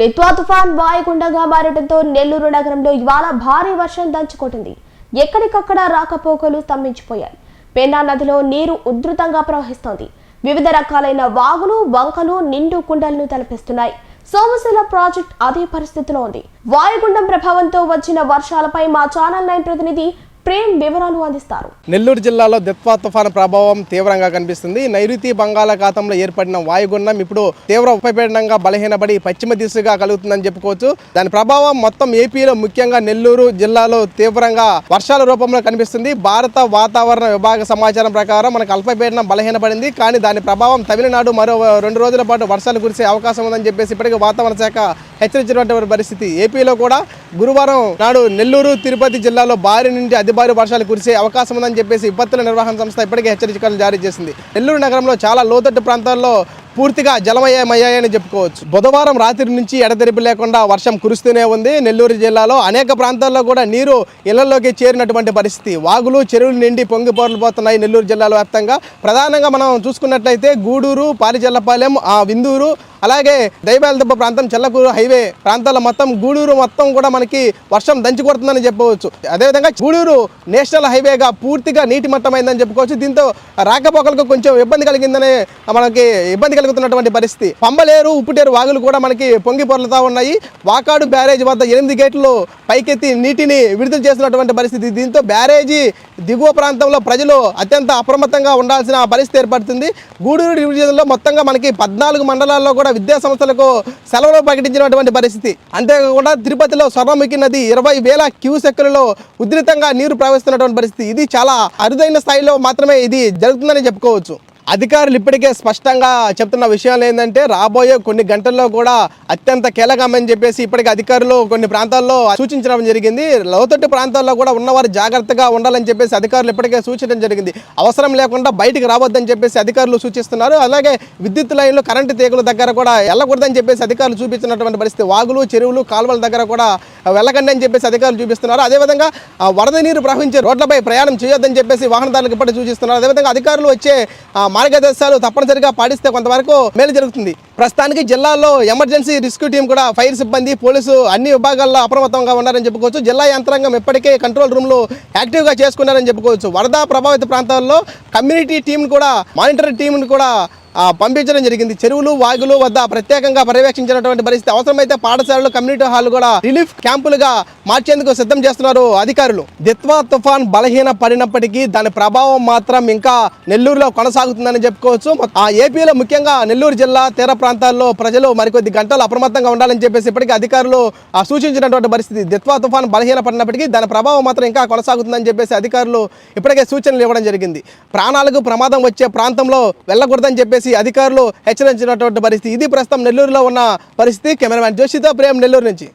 డిత్వా తుఫాన్ వాయుగుండంగా మారడంతో నెల్లూరు నగరంలో ఇవాళ భారీ వర్షం దంచుకొట్టింది. ఎక్కడికక్కడ రాకపోకలు స్తంభించిపోయాయి. పెన్నా నదిలో నీరు ఉధృతంగా ప్రవహిస్తోంది. వివిధ రకాలైన వాగులు వంకలు నిండు కుండలను తలపిస్తున్నాయి. సోమశిల ప్రాజెక్ట్ అదే పరిస్థితిలో ఉంది. వాయుగుండం ప్రభావంతో వచ్చిన వర్షాలపై మా ఛానల్ నైన్ ప్రతినిధి ప్రేమ్ వివరాలు అందిస్తారు. నెల్లూరు జిల్లాలో దిత్వా తుఫాను ప్రభావం తీవ్రంగా కనిపిస్తుంది. నైరుతి బంగాళాఖాతంలో ఏర్పడిన వాయుగుండం ఇప్పుడు తీవ్ర ఉపపీడనంగా బలహీనపడి పశ్చిమ దిశగా కలుగుతుందని చెప్పుకోవచ్చు. దాని ప్రభావం మొత్తం ఏపీలో ముఖ్యంగా నెల్లూరు జిల్లాలో తీవ్రంగా వర్షాల రూపంలో కనిపిస్తుంది. భారత వాతావరణ విభాగ సమాచారం ప్రకారం మనకు అల్పపీడనం బలహీనపడింది. కానీ దాని ప్రభావం తమిళనాడు మరో రెండు రోజుల పాటు వర్షాలు కురిసే అవకాశం ఉందని చెప్పేసి ఇప్పటికీ వాతావరణ శాఖ హెచ్చరించినటువంటి పరిస్థితి. ఏపీలో కూడా గురువారం నాడు నెల్లూరు తిరుపతి జిల్లాలో భారీ నుండి అతి భారీ వర్షాలు కురిసే అవకాశం ఉందని చెప్పేసి విపత్తుల నిర్వహణ సంస్థ ఇప్పటికే హెచ్చరికలు జారీ చేసింది. నెల్లూరు నగరంలో చాలా లోతట్టు ప్రాంతాల్లో పూర్తిగా జలమయమయ్యాయని చెప్పుకోవచ్చు. బుధవారం రాత్రి నుంచి ఎడతెరిపి లేకుండా వర్షం కురుస్తూనే ఉంది. నెల్లూరు జిల్లాలో అనేక ప్రాంతాల్లో కూడా నీరు ఇళ్ళలోకి చేరినటువంటి పరిస్థితి. వాగులు చెరువులు నిండి పొంగి పోతున్నాయి నెల్లూరు జిల్లాలో వ్యాప్తంగా. ప్రధానంగా మనం చూసుకున్నట్లయితే గూడూరు పారిజల్లపాలెం ఆ విందూరు అలాగే దైవాలదెబ్బ ప్రాంతం చెల్లకూరు హైవే ప్రాంతాల మొత్తం గూడూరు మొత్తం కూడా మనకి వర్షం దంచి కొడుతుందని చెప్పవచ్చు. అదేవిధంగా గూడూరు నేషనల్ హైవేగా పూర్తిగా నీటి మట్టమైందని చెప్పుకోవచ్చు. దీంతో రాకపోకలకు కొంచెం ఇబ్బంది కలిగిందని మనకి ఇబ్బంది కలుగుతున్నటువంటి పరిస్థితి. పంబలేరు ఉప్పుటేరు వాగులు కూడా మనకి పొంగి పొరలుతూ ఉన్నాయి. వాకాడు బ్యారేజ్ వద్ద ఎనిమిది గేట్లు పైకెత్తి నీటిని విడుదల చేస్తున్నటువంటి పరిస్థితి. దీంతో బ్యారేజీ దిగువ ప్రాంతంలో ప్రజలు అత్యంత అప్రమత్తంగా ఉండాల్సిన పరిస్థితి ఏర్పడుతుంది. గూడూరు డివిజన్లో మొత్తంగా మనకి పద్నాలుగు మండలాల్లో కూడా విద్యా సంస్థలకు సెలవులు ప్రకటించినటువంటి పరిస్థితి. అంతేకాకుండా తిరుపతిలో స్వర్ణముఖి నది ఇరవై వేల క్యూసెక్కులలో ఉధృతంగా నీరు ప్రవహిస్తున్నటువంటి పరిస్థితి. ఇది చాలా అరుదైన స్థాయిలో మాత్రమే ఇది జరుగుతుందని చెప్పుకోవచ్చు. అధికారులు ఇప్పటికే స్పష్టంగా చెప్తున్న విషయాలు ఏంటంటే రాబోయే కొన్ని గంటల్లో కూడా అత్యంత కీలకమని చెప్పేసి ఇప్పటికే అధికారులు కొన్ని ప్రాంతాల్లో సూచించడం జరిగింది. లోతట్టు ప్రాంతాల్లో కూడా ఉన్నవారు జాగ్రత్తగా ఉండాలని చెప్పేసి అధికారులు ఇప్పటికే సూచించడం జరిగింది. అవసరం లేకుండా బయటికి రావద్దని చెప్పేసి అధికారులు సూచిస్తున్నారు. అలాగే విద్యుత్ లైన్లు కరెంటు తీగల దగ్గర కూడా వెళ్ళకూడదని చెప్పేసి అధికారులు చూపించినటువంటి పరిస్థితి. వాగులు చెరువులు కాలువల దగ్గర కూడా వెళ్ళకండి అని చెప్పేసి అధికారులు చూపిస్తున్నారు. అదేవిధంగా వరద నీరు ప్రవహించే రోడ్లపై ప్రయాణం చేయొద్దని చెప్పేసి వాహనదారులకు ఇప్పటికీ సూచిస్తున్నారు. అదేవిధంగా అధికారులు వచ్చే మార్గదర్శకాలు తప్పనిసరిగా పాటిస్తే కొంతవరకు మేలు జరుగుతుంది. ప్రస్తుతానికి జిల్లాలో ఎమర్జెన్సీ రెస్క్యూ టీం కూడా ఫైర్ సిబ్బంది పోలీసు అన్ని విభాగాల్లో అప్రమత్తంగా ఉన్నారని చెప్పుకోవచ్చు. జిల్లా యంత్రాంగం ఇప్పటికే కంట్రోల్ రూమ్లు యాక్టివ్గా చేసుకున్నారని చెప్పుకోవచ్చు. వరద ప్రభావిత ప్రాంతాల్లో కమ్యూనిటీ టీంను కూడా మానిటర్ టీంను కూడా పంపించడం జరిగింది. చెరువులు వాగులు వద్ద ప్రత్యేకంగా పర్యవేక్షించినటువంటి పరిస్థితి అవసరమైతే పాఠశాలలు కమ్యూనిటీ హాల్ కూడా రిలీఫ్ క్యాంపులుగా మార్చేందుకు సిద్ధం చేస్తున్నారు అధికారులు. దిత్వా తుఫాన్ బలహీన పడినప్పటికీ దాని ప్రభావం మాత్రం ఇంకా నెల్లూరులో కొనసాగుతుందని చెప్పుకోవచ్చు. ఆ ఏపీలో ముఖ్యంగా నెల్లూరు జిల్లా తీర ప్రాంతాల్లో ప్రజలు మరికొద్ది గంటలు అప్రమత్తంగా ఉండాలని చెప్పేసి ఇప్పటికీ అధికారులు సూచించినటువంటి పరిస్థితి. దిత్వా తుఫాన్ బలహీన పడినప్పటికీ దాని ప్రభావం మాత్రం ఇంకా కొనసాగుతుందని చెప్పేసి అధికారులు ఇప్పటికే సూచనలు ఇవ్వడం జరిగింది. ప్రాణాలకు ప్రమాదం వచ్చే ప్రాంతంలో వెళ్ళకూడదని చెప్పేసి చెప్పేసి అధికారులు హెచ్చరించినటువంటి పరిస్థితి. ఇది ప్రస్తుతం నెల్లూరులో ఉన్న పరిస్థితి. కెమెరామ్యాన్ జోషితో ప్రేమ్ నెల్లూరు నుంచి.